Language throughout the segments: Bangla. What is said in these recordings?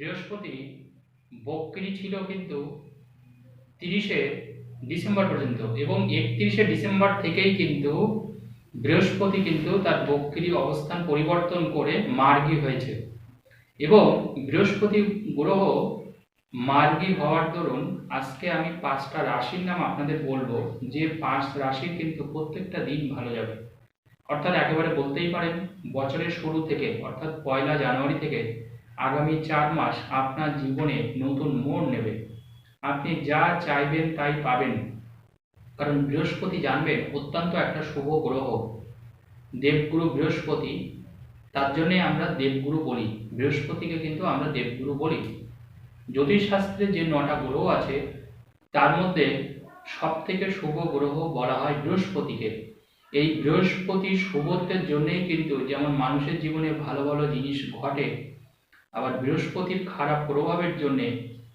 বৃহস্পতি বক্রি ছিল কিন্তু তিরিশে ডিসেম্বর পর্যন্ত এবং একত্রিশে ডিসেম্বর থেকেই কিন্তু বৃহস্পতি কিন্তু তার বক্রি অবস্থান পরিবর্তন করে মার্গী হয়েছে। এবং বৃহস্পতি গ্রহ মার্গী হওয়ার দরুন আজকে আমি পাঁচটা রাশির নাম আপনাদের বলব, যে পাঁচ রাশির কিন্তু প্রত্যেকটা দিন ভালো যাবে। অর্থাৎ একেবারে বলতেই পারেন, বছরের শুরু থেকে, অর্থাৎ পয়লা জানুয়ারি থেকে আগামী চার মাস আপনার জীবনে নতুন মোড় নেবে। আপনি যা চাইবেন তাই পাবেন। কারণ বৃহস্পতি জানবেন অত্যন্ত একটা শুভ গ্রহ। দেবগুরু বৃহস্পতি, তার জন্যে আমরা দেবগুরু বলি। বৃহস্পতিকে কিন্তু আমরা দেবগুরু বলি। জ্যোতিষশাস্ত্রে যে নটা গ্রহ আছে, তার মধ্যে সব থেকে শুভ গ্রহ বলা হয় বৃহস্পতিকে। এই বৃহস্পতি শুভত্বের জন্যেই কিন্তু যেমন মানুষের জীবনে ভালো ভালো জিনিস ঘটে আবার বৃহস্পতির খারাপ প্রভাবের জন্যে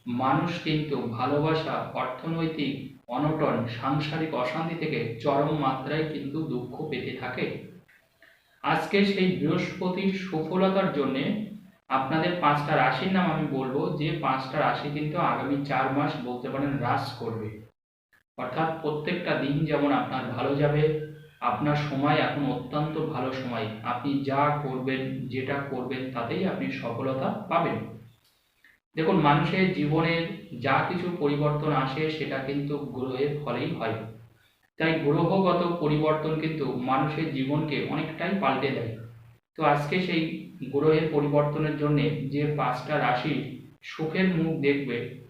মানুষ কিন্তু ভালোবাসা, অর্থনৈতিক অনটন, সাংসারিক অশান্তি থেকে চরম মাত্রায় কিন্তু দুঃখ পেতে থাকে। আজকে সেই বৃহস্পতির সফলতার জন্যে আপনাদের পাঁচটা রাশির নাম আমি বলব, যে পাঁচটা রাশি কিন্তু আগামী চার মাস বলতে পারেন হ্রাস করবে। অর্থাৎ প্রত্যেকটা দিন যেমন আপনার ভালো যাবে আপনার সময় এখন অত্যন্ত ভালো সময়। আপনি যা করবেন, যেটা করবেন, তাতেই আপনি সফলতা পাবেন। দেখুন, মানুষের জীবনের যা কিছু পরিবর্তন আসে, সেটা কিন্তু গ্রহের ফলেই হয়। তাই গ্রহগত পরিবর্তন কিন্তু মানুষের জীবনকে অনেকটাই পাল্টে দেয়। তো আজকে সেই গ্রহের পরিবর্তনের জন্য যে পাঁচটা রাশি সুখের মুখ দেখবে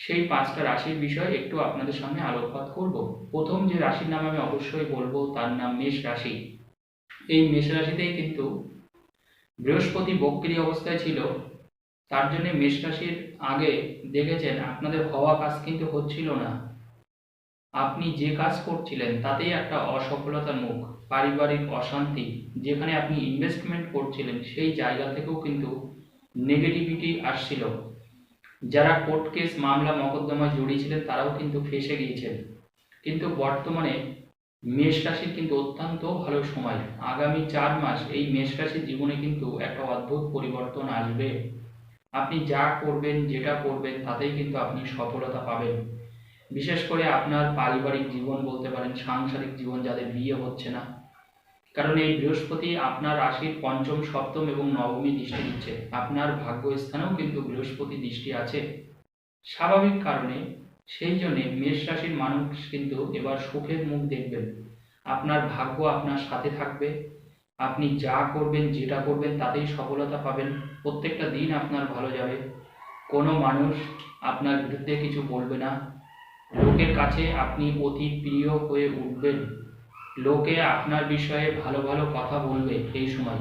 সেই পাঁচটা রাশির বিষয়ে একটু আপনাদের সামনে আলোকপাত করব। প্রথম যে রাশির নাম আমি অবশ্যই বলব, তার নাম মেষ রাশি। এই মেষ রাশিতেই কিন্তু বৃহস্পতি বক্রি অবস্থায় ছিল। তার জন্য মেষ রাশির আগে দেখেছেন, আপনাদের হওয়া কাজ কিন্তু হচ্ছিল না। আপনি যে কাজ করছিলেন, তাতেই একটা অসফলতার মুখ, পারিবারিক অশান্তি, যেখানে আপনি ইনভেস্টমেন্ট করছিলেন, সেই জায়গা থেকেও কিন্তু নেগেটিভিটি আসছিল। যারা কোর্ট কেস মামলা মকদ্দমায় জড়িয়েছিলেন তারাও কিন্তু ফেসে গিয়েছেন। কিন্তু বর্তমানে মেষ রাশির কিন্তু অত্যন্ত ভালো সময়। আগামী চার মাস এই মেষ রাশির জীবনে কিন্তু একটা অদ্ভুত পরিবর্তন আসবে। আপনি যা করবেন, যেটা করবেন, তাতেই কিন্তু আপনি সফলতা পাবেন। বিশেষ করে আপনার পারিবারিক জীবন বলতে পারেন, সাংসারিক জীবন যাদের বিয়ে হচ্ছে না। কারণ এই বৃহস্পতি আপনার রাশির পঞ্চম, সপ্তম এবং নবমী দৃষ্টি দিচ্ছে। আপনার ভাগ্য স্থানেও কিন্তু বৃহস্পতি দৃষ্টি আছে। স্বাভাবিক কারণে সেই জন্যে মেষ রাশির মানুষ কিন্তু এবার সুখের মুখ দেখবেন। আপনার ভাগ্য আপনার সাথে থাকবে। আপনি যা করবেন, যেটা করবেন, তাতেই সফলতা পাবেন। প্রত্যেকটা দিন আপনার ভালো যাবে। কোনো মানুষ আপনার বিরুদ্ধে কিছু বলবে না। লোকের কাছে আপনি অতি প্রিয় হয়ে উঠবেন। লোকে আপনার বিষয়ে ভালো ভালো কথা বলবে এই সময়।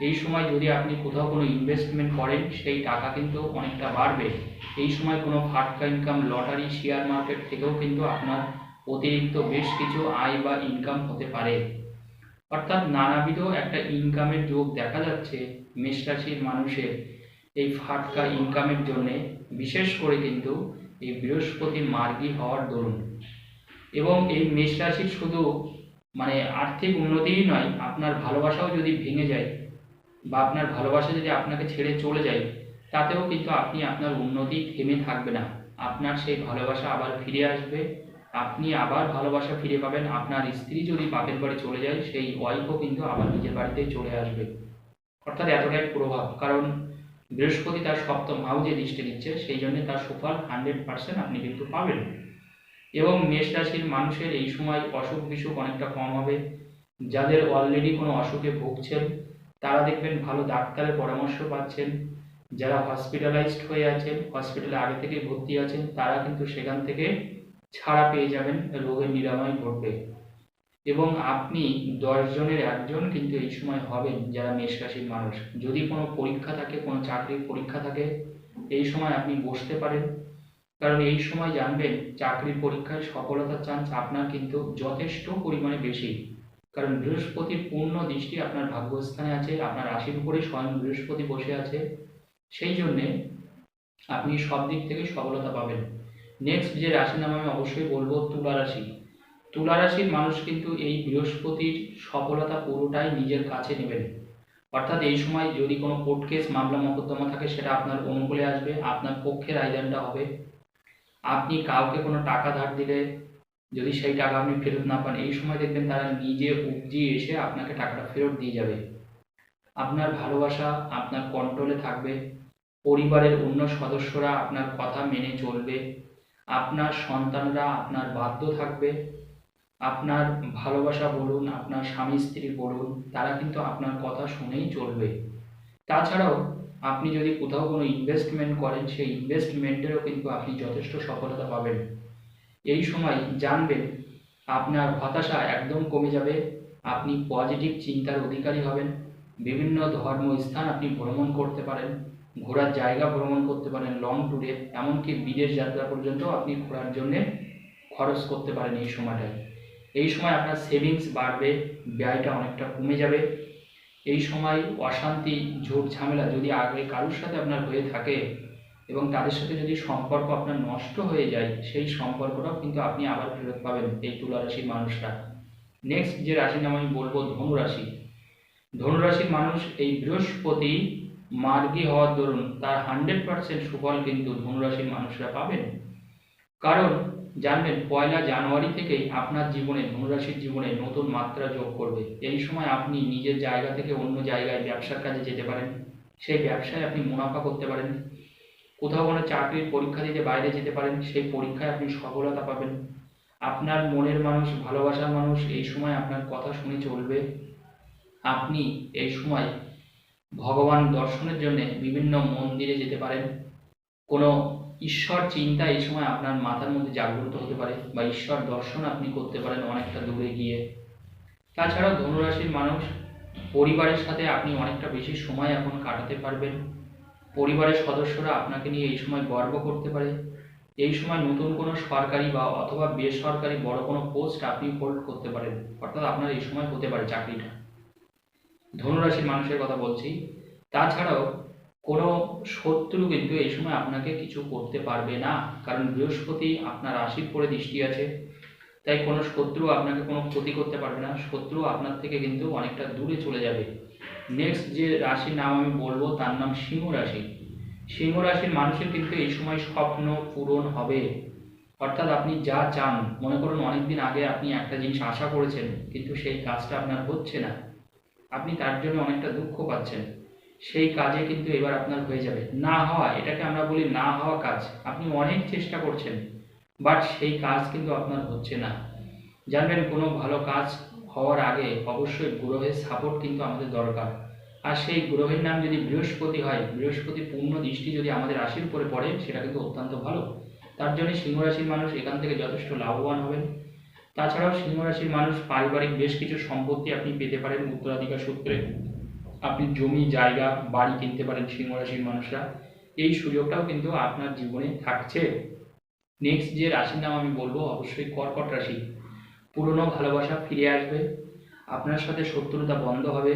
এই সময় যদি আপনি কোথাও কোনো ইনভেস্টমেন্ট করেন, সেই টাকা কিন্তু অনেকটা বাড়বে। এই সময় কোনো ফাটকা ইনকাম লটারি শেয়ার মার্কেট থেকেও কিন্তু আপনার অতিরিক্ত বেশ কিছু আয় বা ইনকাম হতে পারে। অর্থাৎ নানাবিধ একটা ইনকামের যোগ দেখা যাচ্ছে মেষ রাশির মানুষের। এই ফাটকা ইনকামের জন্যে, বিশেষ করে কিন্তু এই বৃহস্পতি মার্গী হওয়ার দরুন। এবং এই মেষ রাশির শুধু মানে আর্থিক উন্নতিই নয়, আপনার ভালোবাসাও যদি ভেঙে যায় বা আপনার ভালোবাসা যদি আপনাকে ছেড়ে চলে যায়, তাতেও কিন্তু আপনি আপনার উন্নতি থেমে থাকবে না। আপনার সেই ভালোবাসা আবার ফিরে আসবে। আপনি আবার ভালোবাসা ফিরে পাবেন। আপনার স্ত্রী যদি বাপের বাড়ি চলে যায়, সেই ওয়াইফও কিন্তু আবার নিজের বাড়িতে চলে আসবে। অর্থাৎ এতটাই প্রভাব। কারণ বৃহস্পতি তার সপ্তম হাউজে দৃষ্টি দিচ্ছে সেই জন্য তার সুফল হান্ড্রেড পার্সেন্ট আপনি কিন্তু পাবেন। এবং মেষ রাশির মানুষের এই সময় অসুখ বিসুখ অনেকটা কম হবে। যাদের অলরেডি কোনো অসুখে ভুগছেন, তারা দেখবেন ভালো ডাক্তারের পরামর্শ পাচ্ছেন। যারা হসপিটালাইজড হয়ে আছেন হসপিটালে আগে থেকে ভর্তি আছেন, তারা কিন্তু সেখান থেকে ছাড়া পেয়ে যাবেন, রোগের নিরাময় ঘটবে। এবং আপনি জনের একজন কিন্তু এই সময় হবেন যারা মেষ রাশির মানুষ। যদি কোনো পরীক্ষা থাকে, কোনো চাকরির পরীক্ষা থাকে, এই সময় আপনি বসতে পারেন। কারণ এই সময় জানবেন, চাকরির পরীক্ষায় সফলতার চান্স আপনার কিন্তু যথেষ্ট পরিমাণে বেশি। কারণ বৃহস্পতির পূর্ণ দৃষ্টি আপনার ভাগ্যস্থানে আছে, আপনার রাশির উপরে স্বয়ং বৃহস্পতি বসে আছে। সেই জন্যে আপনি সব দিক থেকে সফলতা পাবেন। নেক্সট যে রাশি নাম আমি অবশ্যই বলব তুলা রাশি। তুলা রাশির মানুষ কিন্তু এই বৃহস্পতির সফলতা পুরোটাই নিজের কাছে নেবেন। অর্থাৎ এই সময় যদি কোনো কোর্ট কেস, মামলা, মোকদ্দমা থাকে, সেটা আপনার অনুকূলে আসবে, আপনার পক্ষের আইদানটা হবে। আপনি কাউকে কোনো টাকা ধার দিলে, যদি সেই টাকা আপনি ফেরত না পান, এই সময় দেখবেন তারা নিজে উপজিয়ে এসে আপনাকে টাকাটা ফেরত দিয়ে যাবে। আপনার ভালোবাসা আপনার কন্ট্রোলে থাকবে, পরিবারের অন্য সদস্যরা আপনার কথা মেনে চলবে, আপনার সন্তানরা আপনার বাধ্য থাকবে, আপনার ভালোবাসা বলুন, আপনার স্বামী স্ত্রী বলুন, তারা কিন্তু আপনার কথা শুনেই চলবে। তাছাড়াও আপনি যদি কোথাও কোনো ইনভেস্টমেন্ট করেন, সেই ইনভেস্টমেন্টেরও কিন্তু আপনি যথেষ্ট সফলতা পাবেন। এই সময় জানবেন, আপনার হতাশা একদম কমে যাবে, আপনি পজিটিভ চিন্তার অধিকারী হবেন, বিভিন্ন ধর্ম স্থান আপনি ভ্রমণ করতে পারেন, ঘোরার জায়গা ভ্রমণ করতে পারেন লং ট্যুরে এমনকি বিদেশ যাত্রা পর্যন্ত আপনি ঘোরার জন্যে খরচ করতে পারেন এই সময়টায়। এই সময় আপনার সেভিংস বাড়বে, ব্যয়টা অনেকটা কমে যাবে এই সময় অশান্তি, ঝোট ঝামেলা যদি আগে কারোর সাথে আপনার হয়ে থাকে এবং তাদের সাথে যদি সম্পর্ক আপনার নষ্ট হয়ে যায়, সেই সম্পর্কটাও কিন্তু আপনি আবার ফেরত পাবেন এই তুলা রাশির মানুষরা। নেক্সট যে রাশির নাম আমি বলব ধনুরাশি। ধনুরাশির মানুষ এই বৃহস্পতি মার্গী হওয়ার দরুন তার হান্ড্রেড পার্সেন্ট সুফল কিন্তু ধনুরাশির মানুষরা পাবেন। কারণ জানবেন পয়লা জানুয়ারি থেকেই আপনার জীবনে, ধনুরাশির জীবনে নতুন মাত্রা যোগ করবে। এই সময় আপনি নিজের জায়গা থেকে অন্য জায়গায় ব্যবসার কাজে যেতে পারেন। সেই ব্যবসায় আপনি মুনাফা করতে পারেন। কোথাও কোনো চাকরির পরীক্ষা দিতে বাইরে যেতে পারেন, সেই পরীক্ষায় আপনি সফলতা পাবেন। আপনার মনের মানুষ, ভালোবাসার মানুষ এই সময় আপনার কথা শুনে চলবে। আপনি এই সময় ভগবান দর্শনের জন্য বিভিন্ন মন্দিরে যেতে পারেন। কোনো ঈশ্বর চিন্তা এই সময় আপনার মাথার মধ্যে জাগ্রত হতে পারে বা ঈশ্বর দর্শন আপনি করতে পারেন অনেকটা দূরে গিয়ে। তাছাড়াও ধনুরাশির মানুষ, পরিবারের সাথে আপনি অনেকটা বেশি সময় এখন কাটাতে পারবেন। পরিবারের সদস্যরা আপনাকে নিয়ে এই সময় গর্ব করতে পারে। এই সময় নতুন কোনো সরকারি বা অথবা বেসরকারি বড় কোনো পোস্ট আপনি হোল্ড করতে পারেন। অর্থাৎ আপনার এই সময় হতে পারে চাকরিটা। ধনুরাশির মানুষের কথা বলছি। তাছাড়াও কোনো শত্রু কিন্তু এই সময় আপনাকে কিছু করতে পারবে না। কারণ বৃহস্পতি আপনার রাশির পরে দৃষ্টি আছে। তাই কোনো শত্রু আপনাকে কোনো ক্ষতি করতে পারবে না। শত্রু আপনার থেকে কিন্তু অনেকটা দূরে চলে যাবে। নেক্সট যে রাশির নাম আমি বলব, তার নাম সিংহ রাশি। সিংহ রাশির মানুষের কিন্তু এই সময় স্বপ্ন পূরণ হবে। অর্থাৎ আপনি যা চান, মনে করুন অনেকদিন আগে আপনি একটা জিনিস আশা করেছেন, কিন্তু সেই কাজটা আপনার হচ্ছে না। আপনি তার জন্য অনেকটা দুঃখ পাচ্ছেন। সেই কাজে কিন্তু এবার আপনার হয়ে যাবে। না হওয়া, এটাকে আমরা বলি না হওয়া কাজ। আপনি অনেক চেষ্টা করছেন, বাট সেই কাজ কিন্তু আপনার হচ্ছে না। জানবেন, কোনো ভালো কাজ হওয়ার আগে অবশ্যই গ্রহের সাপোর্ট কিন্তু আমাদের দরকার। আর সেই গ্রহের নাম যদি বৃহস্পতি হয়, বৃহস্পতি পূর্ণ দৃষ্টি যদি আমাদের রাশির উপরে পড়ে, সেটা কিন্তু অত্যন্ত ভালো। তার জন্য সিংহ রাশির মানুষ এখান থেকে যথেষ্ট লাভবান হবেন। তাছাড়াও সিংহ রাশির মানুষ পারিবারিক বেশ কিছু সম্পত্তি আপনি পেতে পারেন উত্তরাধিকার সূত্রে। আপনি জমি, জায়গা, বাড়ি কিনতে পারেন সিংহ রাশির মানুষরা, এই সুযোগটাও কিন্তু আপনার জীবনে থাকছে। নেক্সট যে রাশির নাম আমি বলব অবশ্যই কর্কট রাশি। পুরনো ভালোবাসা ফিরে আসবে, আপনার সাথে শত্রুতা বন্ধ হবে,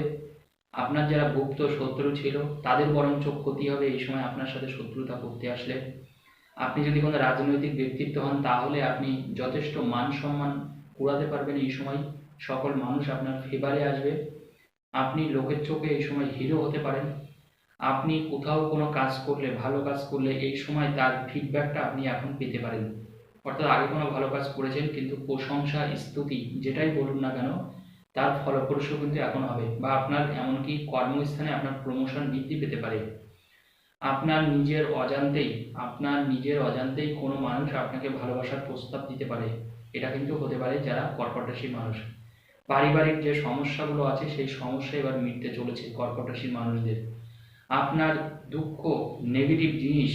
আপনার যারা গুপ্ত শত্রু ছিল, তাদের বরঞ্চ ক্ষতি হবে, এই সময় আপনার সাথে শত্রুতা করতে আসলে। আপনি যদি কোনো রাজনৈতিক ব্যক্তিত্ব হন, তাহলে আপনি যথেষ্ট মান সম্মান কুড়াতে পারবেন এই সময়। সকল মানুষ আপনার ফেভারে আসবে। আপনি লোকের চোখে এই সময় হিরো হতে পারেন। আপনি কোথাও কোনো কাজ করলে, ভালো কাজ করলে এই সময় তার ফিডব্যাকটা আপনি এখন পেতে পারেন। অর্থাৎ আগে কোনো ভালো কাজ করেছেন কিন্তু প্রশংসা, স্তুতি যেটাই বলুন না কেন, তার ফলপ্রসূ কিন্তু এখন হবে বা আপনার এমনকি কর্মস্থানে আপনার প্রমোশন বৃদ্ধি পেতে পারে। আপনার নিজের অজান্তেই, আপনার নিজের অজান্তেই কোনো মানুষ আপনাকে ভালোবাসার প্রস্তাব দিতে পারে। এটা কিন্তু হতে পারে যারা কর্কট মানুষ। পারিবারিক যে সমস্যাগুলো আছে, সেই সমস্যা এবার মিটতে চলেছে কর্কট রাশির মানুষদের। আপনার দুঃখ নেগেটিভ জিনিস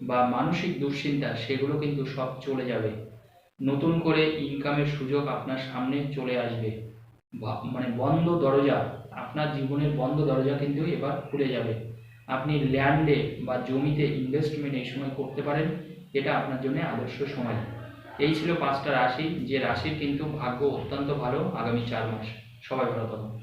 বা মানসিক দুশ্চিন্তা, সেগুলো কিন্তু সব চলে যাবে। নতুন করে ইনকামের সুযোগ আপনার সামনে চলে আসবে। মানে বন্ধ দরজা, আপনার জীবনের বন্ধ দরজা কিন্তু এবার খুলে যাবে। আপনি ল্যান্ডে বা জমিতে ইনভেস্টমেন্ট এই সময় করতে পারেন, এটা আপনার জন্য আদর্শ সময়। এই ছিল পাঁচটা রাশি। যে রাশির কিন্তু ভাগ্য অত্যন্ত ভালো আগামী চার মাস। সবাই ভালো থাকুন